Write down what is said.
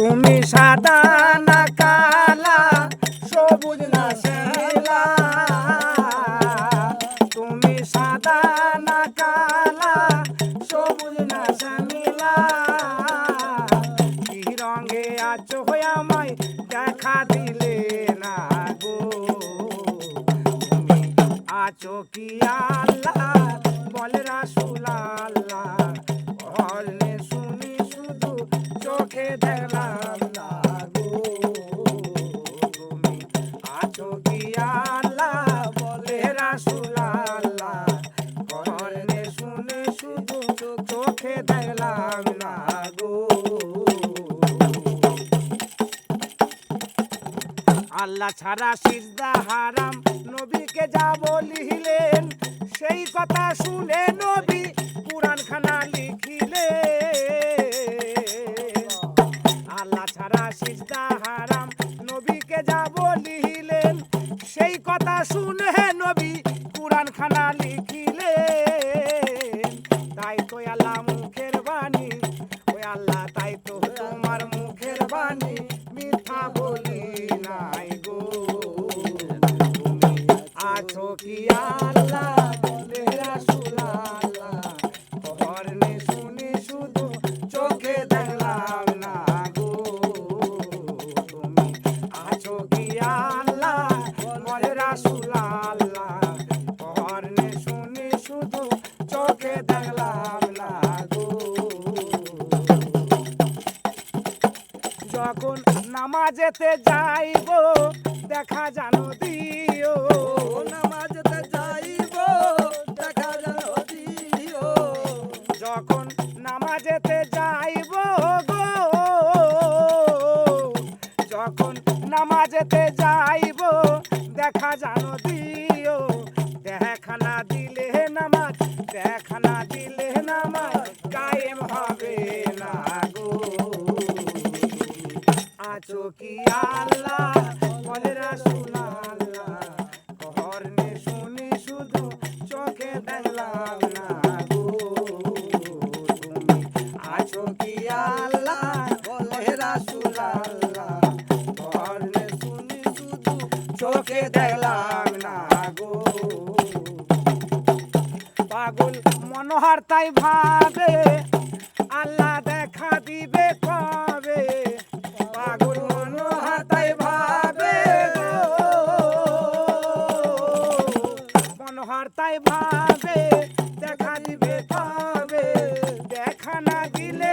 তুমি সাদা না কালা, সবুজ না শ্যামলা। তুমি সাদা না কালা, সবুজ না শ্যামলা। কি রঙে আছো হয়ে আমায় দেখা দিলে না গো? তুমি আছো কি আল্লাহ? বলে রাসুল আল্লাহ। শুনি শুধু দেখলাম না শুনি দেখলাম না আল্লাহ ছাড়া সিজদা হারাম, নবীকে যা বলিলেন, সেই কথা শুনে নবী হারাম। নবীকে যা বলিলেন, সেই কথা শুনে নবী কুরআন খানা লিখিলেন। তাই তো আল্লাহ মুখের বাণী আল্লাহ, তাই তো তোমার মুখের বাণী। মিথ্যা বলি নাই গো। আছো কি আল্লাহ বলে রাসূল আল্লাহ। কর্ণে শুনি শুধু চোখে দেখলাম না গো। যখন নামাজেতে যাইব দেখা জানো দিও। নামাজতে যাইব দেখা যেন দিও। যখন নামাজেতে যাইব দেখা জানো দিও দেখা না দিলে নামাজ দেখা না দিলে নামাজ কায়েম হবে না গো। আছো কি আল্লাহ বলে রাসূল আল্লাহ কর্ণে শুনি শুধু চোখে দেখলাম না গো। আছো কি আল্লাহ বলে রাসূল আল্লাহ গো। পাগল মনোহর তাই ভাবে, আল্লাহ দেখা দিবে কবে? পাগল মনোহর তাই ভাবে। মনোহর তাই ভাবে, দেখা দিবে কবে? দেখা না দিলে